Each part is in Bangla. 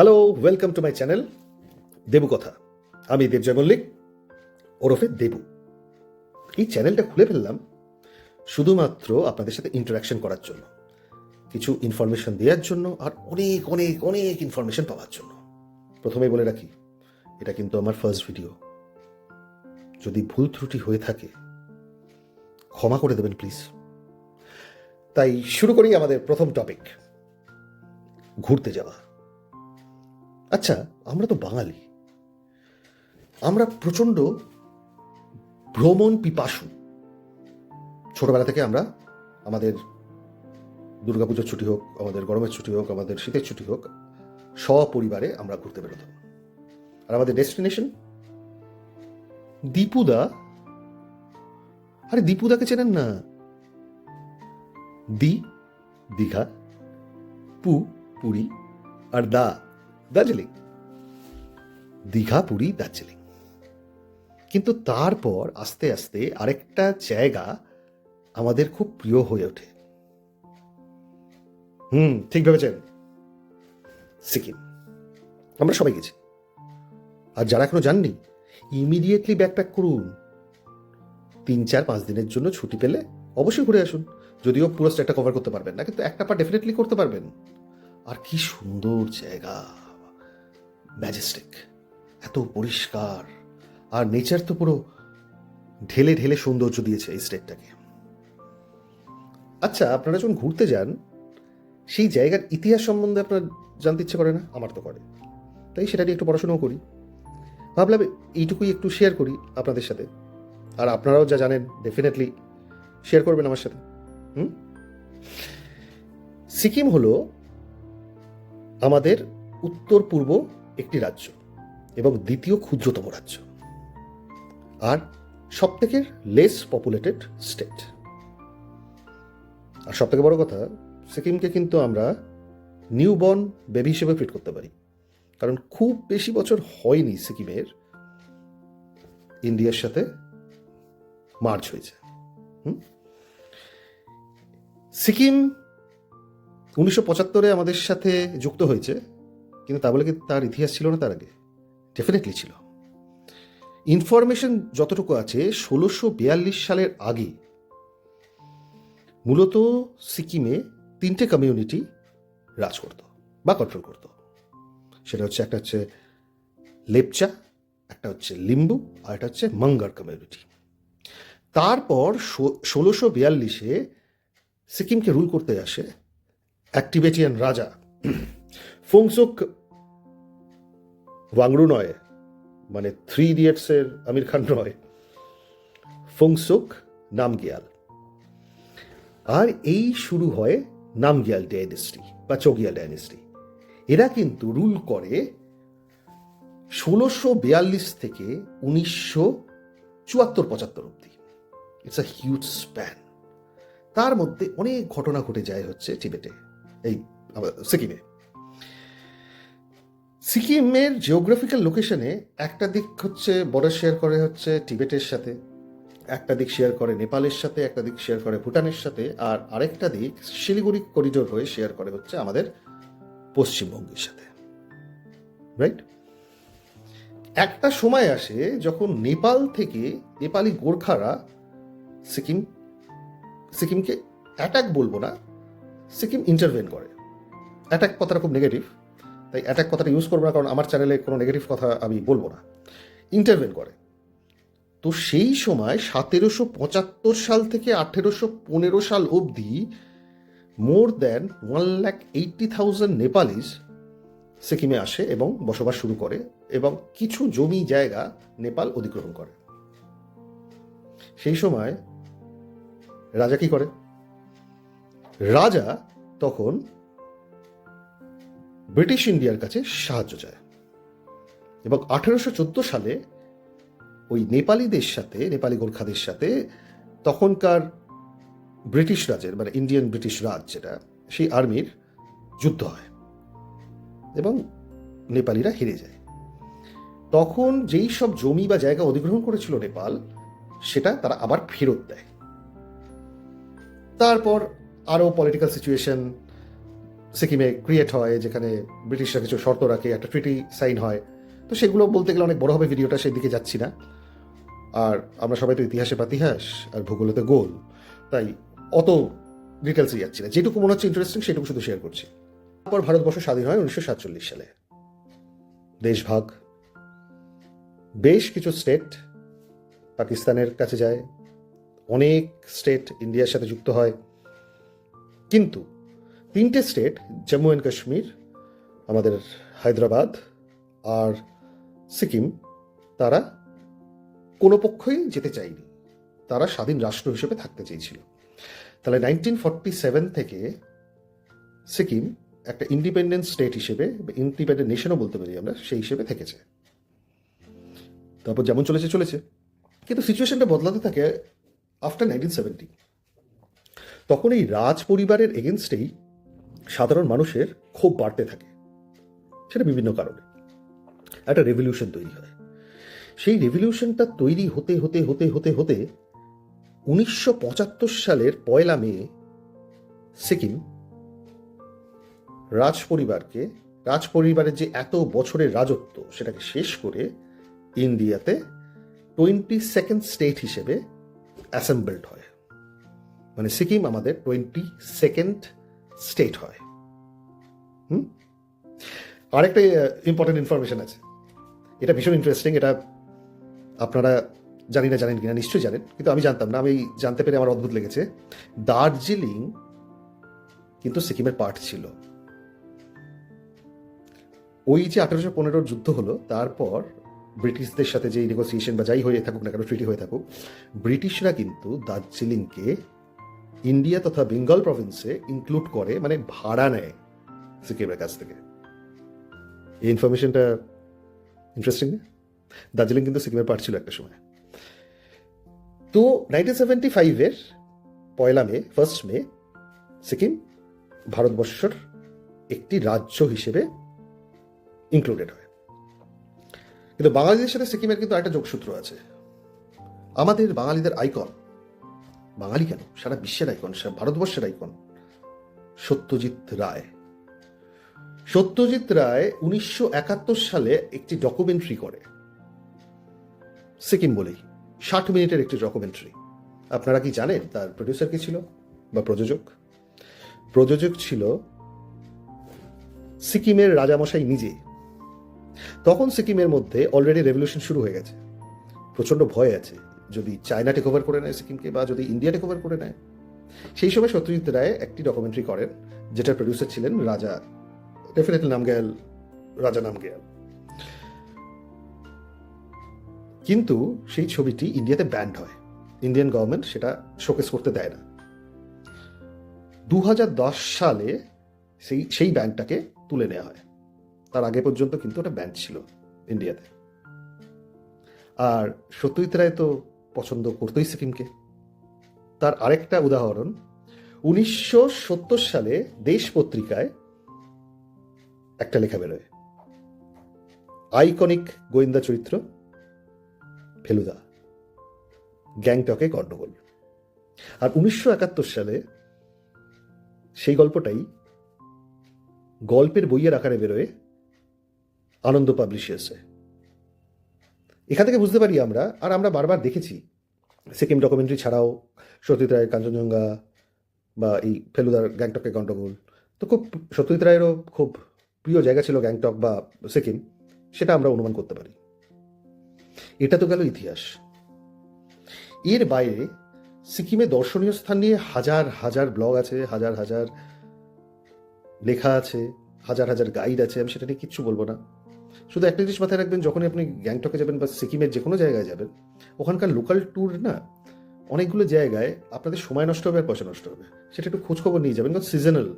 Hello welcome to my channel Debu কথা আমি দেবজয় মল্লিক, ওরফে দেবু। এই চ্যানেলটা খুলে ফেললাম শুধুমাত্র আপনাদের সাথে ইন্টারাকশন করার জন্য, কিছু ইনফরমেশন দেওয়ার জন্য আর অনেক অনেক অনেক ইনফরমেশন পাওয়ার জন্য। প্রথমে বলে রাখি, এটা কিন্তু আমার ফার্স্ট ভিডিও যদি ভুল ত্রুটি হয়ে থাকে, ক্ষমা করে দেবেন প্লিজ তাই শুরু করি আমাদের প্রথম টপিক ঘুরতে যাওয়া। আচ্ছা আমরা তো বাঙালি। আমরা প্রচণ্ড ভ্রমণ পিপাসু। ছোটবেলা থেকে আমরা আমাদের দুর্গাপুজোর ছুটি হোক, আমাদের গরমের ছুটি হোক, আমাদের শীতের ছুটি হোক, সপরিবারে আমরা ঘুরতে বেরোতাম। আর আমাদের ডেস্টিনেশন? দীপুদা? আরে, দীপুদাকে চেনেন না? দি, দীঘা, পু, পুরী, আর দা। দার্জিলিং। দীঘা, পুরী, দার্জিলিং। কিন্তু তারপর আস্তে আস্তে আরেকটা জায়গা আমাদের খুব প্রিয় হয়ে ওঠে। হুম, ঠিক ভেবেছেন? সিকিম। আমরা সবাই গেছি। আর যারা এখনও যাননি ইমিডিয়েটলি ব্যাকপ্যাক করুন। তিন, চার, পাঁচ দিনের জন্য ছুটি পেলে অবশ্যই ঘুরে আসুন। যদিও পুরো স্টেটটা কভার করতে পারবেন না, কিন্তু একটা পা ডেফিনেটলি করতে পারবেন। আর কি সুন্দর জায়গা। ম্যাজেস্টিক এত পরিষ্কার, আর নেচার তো পুরো ঢেলে ঢেলে সৌন্দর্য দিয়েছে এই স্টেটটাকে আচ্ছা আপনারা যখন ঘুরতে যান, সেই জায়গার ইতিহাস সম্বন্ধে আপনার জানতে ইচ্ছে করে না? আমার তো করে। তাই সেটা নিয়ে একটু পড়াশোনাও করি। ভাবলাম এইটুকুই একটু শেয়ার করি আপনাদের সাথে। আর আপনারাও যা জানেন ডেফিনেটলি শেয়ার করবেন আমার সাথে। হুম? সিকিম হলো আমাদের উত্তর পূর্ব একটি রাজ্য এবং দ্বিতীয় ক্ষুদ্রতম রাজ্য। আর সব থেকে লেস পপুলেটেড স্টেট আর সব থেকে বড় কথা, সিকিমকে কিন্তু আমরা নিউ বর্ন বেবি হিসেবে ট্রিট করতে পারি। কারণ খুব বেশি বছর হয়নি সিকিমের, ইন্ডিয়ার সাথে মার্চ হয়েছে? সিকিম উনিশশো পঁচাত্তরে আমাদের সাথে যুক্ত হয়েছে। কিন্তু তা বলে কি তার ইতিহাস ছিল না তার আগে? ডেফিনেটলি ছিল। ইনফরমেশন যতটুকু আছে, ষোলোশো বিয়াল্লিশ সালের আগে মূলত সিকিমে তিনটে কমিউনিটি রাজ করত বা কন্ট্রোল করত। সেটা হচ্ছে একটা হচ্ছে লেপচা, একটা হচ্ছে লিম্বু, আর একটা হচ্ছে মঙ্গার কমিউনিটি তারপর ষোলোশো বিয়াল্লিশে সিকিমকে রুল করতে আসে এক টিবেটিয়ান রাজা ফুংসুক ওয়াংরু নয় মানে থ্রি ইডিয়টসের আমির খান নয় ফুংসুক নামগিয়াল। আর এই শুরু হয় নামগিয়াল ডাইনেস্টি বা চোগিয়াল ডাইনেস্টি এরা কিন্তু রুল করে ষোলোশো বিয়াল্লিশ থেকে উনিশশো চুয়াত্তর পঁচাত্তর অব্দি ইটস আ হিউজ স্প্যান তার মধ্যে অনেক ঘটনা ঘটে যায় হচ্ছে টিবেটে, এই সিকিমে। সিকিমের জিওগ্রাফিক্যাল লোকেশনে একটা দিক হচ্ছে বর্ডার শেয়ার করে হচ্ছে টিবেটের সাথে, একটা দিক শেয়ার করে নেপালের সাথে, একটা দিক শেয়ার করে ভুটানের সাথে, আর আরেকটা দিক শিলিগুড়ি করিডোর হয়ে শেয়ার করে হচ্ছে আমাদের পশ্চিমবঙ্গের সাথে রাইট একটা সময় আসে যখন নেপাল থেকে নেপালি গোর্খারা সিকিম, সিকিমকে অ্যাটাক বলব না, সিকিম ইন্টারভেন করে। অ্যাটাক কথাটা খুব নেগেটিভ তাই অ্যাটাক কথাটা ইউজ করব না, কারণ আমার চ্যানেলে কোনো নেগেটিভ কথা আমি বলব না। ইন্টারভেন করে। তো সেই সময় সতেরোশো পঁচাত্তর সাল থেকে আঠেরোশো পনেরো সাল অবধি more than one lakh eighty thousand Nepalese সিকিমে আসে এবং বসবাস শুরু করে এবং কিছু জমি জায়গা নেপাল অধিগ্রহণ করে। সেই সময় রাজা কি করে? রাজা তখন ব্রিটিশ ইন্ডিয়ার কাছে সাহায্য চায়। এবং আঠেরোশো চোদ্দ সালে ওই নেপালিদের সাথে, নেপালি গোর্খাদের সাথে তখনকার ব্রিটিশ রাজের মানে ইন্ডিয়ান ব্রিটিশ রাজ যেটা, সেই আর্মির যুদ্ধ হয় এবং নেপালিরা হেরে যায়। তখন যেই সব জমি বা জায়গা অধিগ্রহণ করেছিল নেপাল, সেটা তারা আবার ফেরত দেয়। তারপর আরও পলিটিক্যাল সিচুয়েশন সিকিমে ক্রিয়েট হয়, যেখানে ব্রিটিশরা কিছু শর্ত রাখে, একটা ট্রিটি সাইন হয়। তো সেগুলো বলতে গেলে অনেক বড় হবে ভিডিওটা, সেদিকে যাচ্ছি না। আর আমরা সবাই তো ইতিহাসে পাতিহাস, আর ভূগোলেতে গোল। তাই অত ডিটেলসে যাচ্ছি না। যেটুকু মনে হচ্ছে ইন্টারেস্টিং সেটুকু শুধু শেয়ার করছি। তারপর ভারতবর্ষ স্বাধীন হয় উনিশশো সাতচল্লিশ সালে। দেশভাগ বেশ কিছু স্টেট পাকিস্তানের কাছে যায়। অনেক স্টেট ইন্ডিয়ার সাথে যুক্ত হয়। কিন্তু তিনটে স্টেট, জম্মু অ্যান্ড কাশ্মীর, আমাদের হায়দ্রাবাদ আর সিকিম, তারা কোনো পক্ষই যেতে চায়নি। তারা স্বাধীন রাষ্ট্র হিসেবে থাকতে চেয়েছিল। তাহলে নাইনটিন ফর্টি সেভেন থেকে সিকিম একটা ইন্ডিপেন্ডেন্ট স্টেট হিসেবে ইন্ডিপেন্ডেন্ট নেশনও বলতে পারি আমরা, সেই হিসেবে থেকেছে। তারপর যেমন চলেছে চলেছে। কিন্তু সিচুয়েশনটা বদলাতে থাকে আফটার নাইনটিন সেভেন্টি তখন এই রাজ পরিবারের এগেনস্টেই সাধারণ মানুষের ক্ষোভ বাড়তে থাকে। সেটা বিভিন্ন কারণে। একটা রেভলিউশন তৈরি হয়। সেই রেভলিউশনটা তৈরি হতে হতে হতে হতে হতে উনিশশো সালের পয়লা মে সিকিম রাজ পরিবারকে রাজ পরিবারের যে এত বছরের রাজত্ব সেটাকে শেষ করে ইন্ডিয়াতে টোয়েন্টি সেকেন্ড স্টেট হিসেবে অ্যাসেম্বলড হয়। মানে সিকিম আমাদের টোয়েন্টি সেকেন্ড স্টেট হয়। হুম? আরেকটা ইম্পর্টেন্ট ইনফরমেশন আছে। এটা ভীষণ ইন্টারেস্টিং এটা আপনারা জানি না জানেন কিনা, নিশ্চয়ই জানেন, কিন্তু আমি জানতাম না, আমি জানতে পেরে আমার অদ্ভুত লেগেছে। দার্জিলিং কিন্তু সিকিমের পার্ট ছিল। ওই যে আঠারোশো পনেরোর যুদ্ধ হলো, তারপর ব্রিটিশদের সাথে যে নেগোসিয়েশন বা যাই হয়ে থাকুক না কেন ট্রিটি হয়ে থাকুক, ব্রিটিশরা কিন্তু দার্জিলিংকে ইন্ডিয়া তথা বেঙ্গল প্রভিন্সে ইনক্লুড করে মানে ভাড়া নেয় সিকিমের কাছ থেকে। এই ইনফরমেশনটা ইন্টারেস্টিং দার্জিলিং কিন্তু সিকিমের পার্ট ছিল একটা সময়। তো নাইনটিন সেভেন্টি ফাইভের পয়লা মে ফার্স্ট মে, সিকিম ভারতবর্ষর একটি রাজ্য হিসেবে ইনক্লুডেড হয়। কিন্তু বাঙালিদের সাথে সিকিমের কিন্তু একটা যোগসূত্র আছে। আমাদের বাঙালিদের আইকন বাঙালি কেন? সারা বিশ্বের আইকন, সারা ভারতবর্ষের আইকন। সত্যজিৎ রায়। সত্যজিৎ রায় উনিশশো একাত্তর সালে একটি ডকুমেন্টারি করে। সিকিম বলেই। ষাট মিনিটের একটি ডকুমেন্টারি আপনারা কি জানেন তার প্রডিউসার কি ছিল বা প্রযোজক? প্রযোজক ছিল সিকিমের রাজামশাই নিজে। তখন সিকিমের মধ্যে অলরেডি রেভলিউশন শুরু হয়ে গেছে। প্রচণ্ড ভয় আছে। যদি চায়না টেক ওভার করে নেয় সিকিমকে বা যদি ইন্ডিয়া টেক ওভার করে নেয়। সেই সময় সত্যজিৎ রায় একটি ডকুমেন্টারি করেন, যেটার প্রডিউসার ছিলেন রাজা ডেফিনেটলি নাম গেল রাজা নাম গেল। কিন্তু সেই ছবিটি ইন্ডিয়াতে ব্যান্ড হয়। ইন্ডিয়ান গভর্নমেন্ট সেটা শোকেস করতে দেয় না। দু হাজার দশ সালে সেই সেই ব্যান্ডটাকে তুলে নেওয়া হয়। তার আগে পর্যন্ত কিন্তু ওটা ব্যান্ড ছিল ইন্ডিয়াতে। আর সত্যজিৎ রায় তো পছন্দ করতোই সিকিমকে তার আরেকটা উদাহরণ, উনিশশো সত্তর সালে দেশ পত্রিকায় একটা লেখা বেরোয়। আইকনিক গোয়েন্দা চরিত্র, ফেলুদা, গ্যাংটকে গণ্ডগোল। আর উনিশশো একাত্তর সালে সেই গল্পটাই গল্পের বইয়ের আকারে বেরোয় আনন্দ পাবলিশার্সে। এখান থেকে বুঝতে পারি আমরা, আর আমরা বারবার দেখেছি সিকিম ডকুমেন্টারি ছাড়াও সত্যজিৎ রায়ের কাঞ্চনজঙ্ঘা বা এই ফেলুদার গ্যাংটকের গন্ডগোল। তো খুব সত্যজিৎ রায়েরও খুব প্রিয় জায়গা ছিল গ্যাংটক বা সিকিম, সেটা আমরা অনুমান করতে পারি। এটা তো গেল ইতিহাস। এর বাইরে সিকিমে দর্শনীয় স্থান নিয়ে হাজার হাজার ব্লগ আছে, হাজার হাজার লেখা আছে, হাজার হাজার গাইড আছে, আমি সেটা নিয়ে কিচ্ছু বলব না। শুধু একটা জিনিস মাথায় রাখবেন, যখনই আপনি গ্যাংটকে যাবেন বা সিকিমের যে কোনো জায়গায় যাবেন, ওখানকার লোকাল ট্যুর না, অনেকগুলো জায়গায় আপনাদের সময় নষ্ট হবে আর পয়সা নষ্ট হবে। সেটা একটু খোঁজখবর নিয়ে যাবেন, কারণ সিজনাল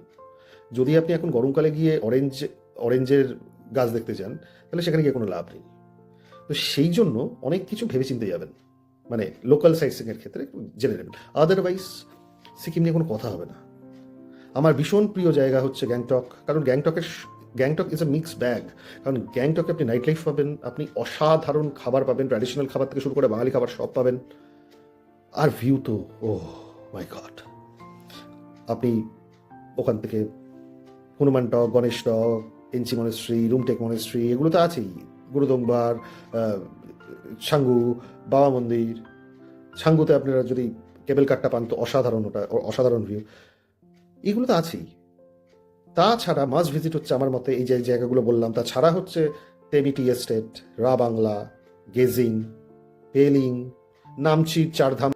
যদি আপনি এখন গরমকালে গিয়ে অরেঞ্জ অরেঞ্জের গাছ দেখতে চান তাহলে সেখানে গিয়ে কোনো লাভ নেই। তো সেই জন্য অনেক কিছু ভেবেচিন্তে যাবেন। মানে লোকাল সাইটসিংয়ের ক্ষেত্রে একটু জেনে নেবেন। আদারওয়াইজ সিকিম নিয়ে কোনো কথা হবে না। আমার ভীষণ প্রিয় জায়গা হচ্ছে গ্যাংটক। কারণ গ্যাংটকের Gangtok is a mix bag কারণ গ্যাংটকে আপনি নাইট লাইফ পাবেন, আপনি অসাধারণ খাবার পাবেন ট্র্যাডিশনাল খাবার থেকে শুরু করে বাঙালি খাবার সব পাবেন। আর ভিউ তো ও মাই গড আপনি ওখান থেকে হনুমান টক, গণেশ টক, এনসি মনেস্ট্রি রুমটেক মনেস্ট্রি এগুলো তো আছেই গুরুদংবার সাঙ্গু, বাবা মন্দির। সাঙ্গুতে আপনারা যদি কেবল কারটা পান তো অসাধারণ ওটা, অসাধারণ ভিউ এগুলো তো আছেই। তাছাড়া মাস ভিজিট হচ্ছে আমার মতে এই যে জায়গাগুলো বললাম, তাছাড়া হচ্ছে Temi tea estate Ravangla, গেজিং, পেলিং নামচি চারধাম,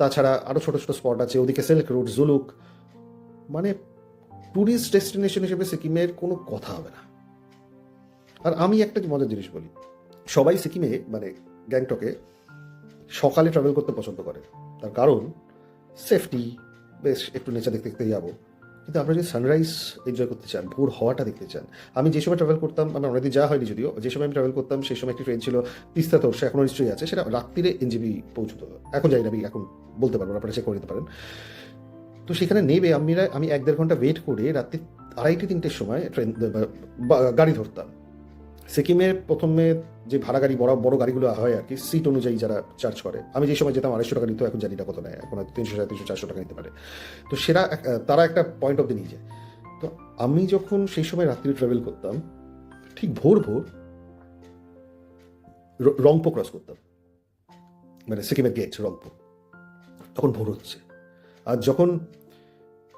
তাছাড়া আরও ছোটো ছোটো স্পট আছে, ওদিকে সিল্ক রুট জুলুক মানে ট্যুরিস্ট ডেস্টিনেশন হিসেবে সিকিমের কোনো কথা হবে না। আর আমি একটা মজার জিনিস বলি, সবাই সিকিমে মানে গ্যাংটকে সকালে ট্রাভেল করতে পছন্দ করে। তার কারণ সেফটি বেশ একটু নেচার দেখতে দেখতে যাব। কিন্তু আপনারা যদি সানরাইজ এনজয় করতে চান, ভোর হওয়াটা দেখতে চান, আমি যে সময় ট্রাভেল করতাম আমি অনেকদিন যা হয়নি যদিও, যে সময় আমি ট্রাভেল করতাম, সেই সময় একটি ট্রেন ছিল তিস্তা তোরসা এখনও নিশ্চয়ই আছে, সেটা রাত্রিরে এনজিবি পৌঁছতো। এখন যাই না আমি এখন বলতে পারব আপনারা চেক করে নিতে পারেন। তো সেখানে নেবে, আমি আমি এক দেড় ঘণ্টা ওয়েট করে রাত্রি আড়াইটে, তিনটের সময় ট্রেন গাড়ি ধরতাম। সিকিমে প্রথমে যে ভাড়া গাড়ি, বড় বড় গাড়িগুলো হয় আর কি সিট অনুযায়ী যারা চার্জ করে। আমি যে সময় যেতাম আড়াইশো টাকা নিত, এখন জানি না কত নেয়। এখন তিনশো, সাড়ে তিনশো, চারশো টাকা নিতে পারে। তো এক- তারা একটা পয়েন্ট অফ দি নিয়ে যায়। তো আমি যখন সেই সময় রাত্রি ট্রাভেল করতাম, ঠিক ভোর ভোর রংপো ক্রস করতাম। মানে সিকিমের গেট রংপো তখন ভোর হচ্ছে। আর যখন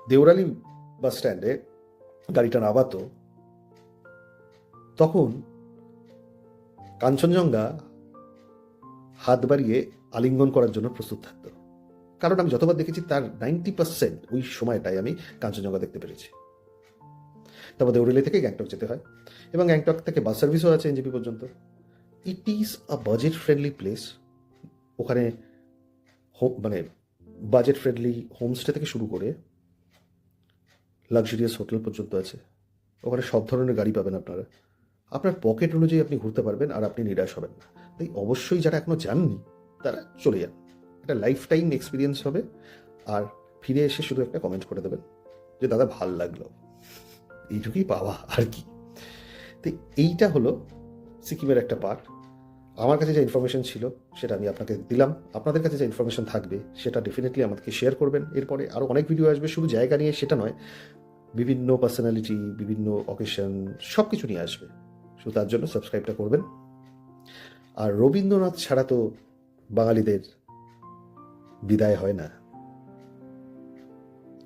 দেওরালি বাস স্ট্যান্ডে গাড়িটা নামাতো, তখন কাঞ্চনজঙ্ঘা হাত বাড়িয়ে আলিঙ্গন করার জন্য প্রস্তুত থাকতো। কারণ আমি যতবার দেখেছি তার নাইনটি পার্সেন্ট ওই সময়টায় আমি কাঞ্চনজঙ্ঘা দেখতে পেরেছি। তারপর দেউরিলি থেকে গ্যাংটক যেতে হয় এবং গ্যাংটক থেকে বাস সার্ভিসও আছে এনজিপি পর্যন্ত। It is a budget friendly place ওখানে মানে বাজেট ফ্রেন্ডলি হোমস্টে থেকে শুরু করে লাক্সারিয়াস হোটেল পর্যন্ত আছে। ওখানে সব ধরনের গাড়ি পাবেন আপনারা। আপনার পকেট অনুযায়ী আপনি ঘুরতে পারবেন আর আপনি নিরাশ হবেন না। তাই অবশ্যই যারা এখনও যাননি, তারা চলে যান। এটা লাইফ টাইম এক্সপিরিয়েন্স হবে। আর ফিরে এসে শুধু একটা কমেন্ট করে দেবেন যে, দাদা, ভালো লাগল। এইটুকুই পাওয়া, আর কি? তো এইটা হলো সিকিমের একটা পার্ট আমার কাছে যে ইনফরমেশন ছিল, সেটা আমি আপনাকে দিলাম। আপনাদের কাছে যে ইনফরমেশন থাকবে, সেটা ডেফিনেটলি আমাদেরকে শেয়ার করবেন। এরপরে আরও অনেক ভিডিও আসবে। শুধু জায়গা নিয়ে সেটা নয়, বিভিন্ন পার্সোনালিটি বিভিন্ন অকেশন সব কিছু নিয়ে আসবে। শুধু তার জন্য সাবস্ক্রাইবটা করবেন। আর রবীন্দ্রনাথ ছাড়া তো বাঙালিদের বিদায় হয় না।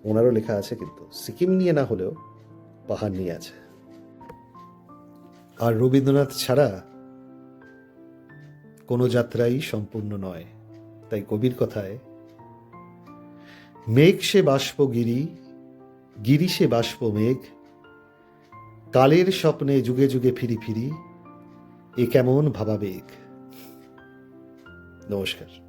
ওনারও লেখা আছে কিন্তু, সিকিম নিয়ে না হলেও পাহাড় নিয়ে আছে। আর রবীন্দ্রনাথ ছাড়া কোনো যাত্রাই সম্পূর্ণ নয়। তাই কবির কথায়, মেঘ সে বাষ্প গিরি গিরি সে বাষ্প মেঘ কালের স্বপ্নে যুগে যুগে ফিরি ফিরি এ কেমন ভাবাবেগ? নমস্কার।